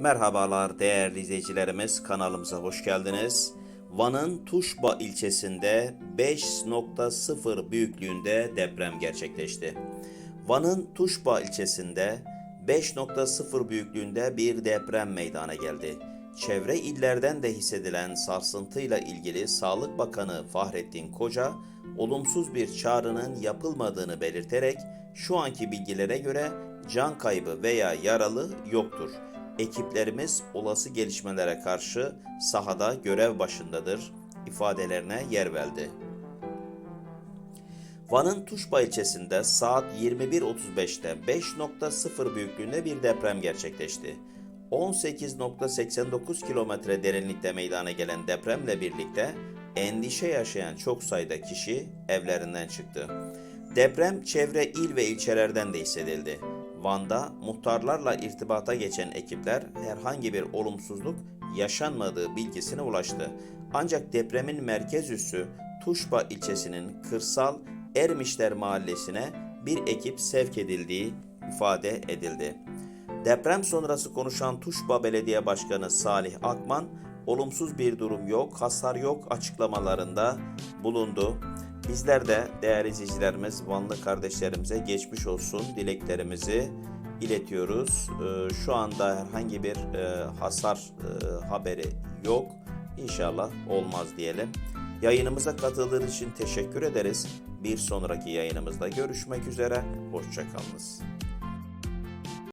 Merhabalar değerli izleyicilerimiz kanalımıza hoş geldiniz. Van'ın Tuşba ilçesinde 5.0 büyüklüğünde deprem gerçekleşti. Van'ın Tuşba ilçesinde 5.0 büyüklüğünde bir deprem meydana geldi. Çevre illerden de hissedilen sarsıntıyla ilgili Sağlık Bakanı Fahrettin Koca, olumsuz bir çağrının yapılmadığını belirterek şu anki bilgilere göre can kaybı veya yaralı yoktur. Ekiplerimiz olası gelişmelere karşı sahada görev başındadır ifadelerine yer verdi. Van'ın Tuşba ilçesinde saat 21.35'te 5.0 büyüklüğünde bir deprem gerçekleşti. 18.89 kilometre derinlikte meydana gelen depremle birlikte endişe yaşayan çok sayıda kişi evlerinden çıktı. Deprem çevre il ve ilçelerden de hissedildi. Van'da muhtarlarla irtibata geçen ekipler herhangi bir olumsuzluk yaşanmadığı bilgisine ulaştı. Ancak depremin merkez üssü Tuşba ilçesinin kırsal Ermişler mahallesine bir ekip sevk edildiği ifade edildi. Deprem sonrası konuşan Tuşba Belediye Başkanı Salih Akman, olumsuz bir durum yok, hasar yok açıklamalarında bulundu. Bizler de değerli izleyicilerimiz, Vanlı kardeşlerimize geçmiş olsun dileklerimizi iletiyoruz. Ee, Şu anda herhangi bir e, hasar e, haberi yok. İnşallah olmaz diyelim. Yayınımıza katıldığınız için teşekkür ederiz. Bir sonraki yayınımızda görüşmek üzere. Hoşçakalınız.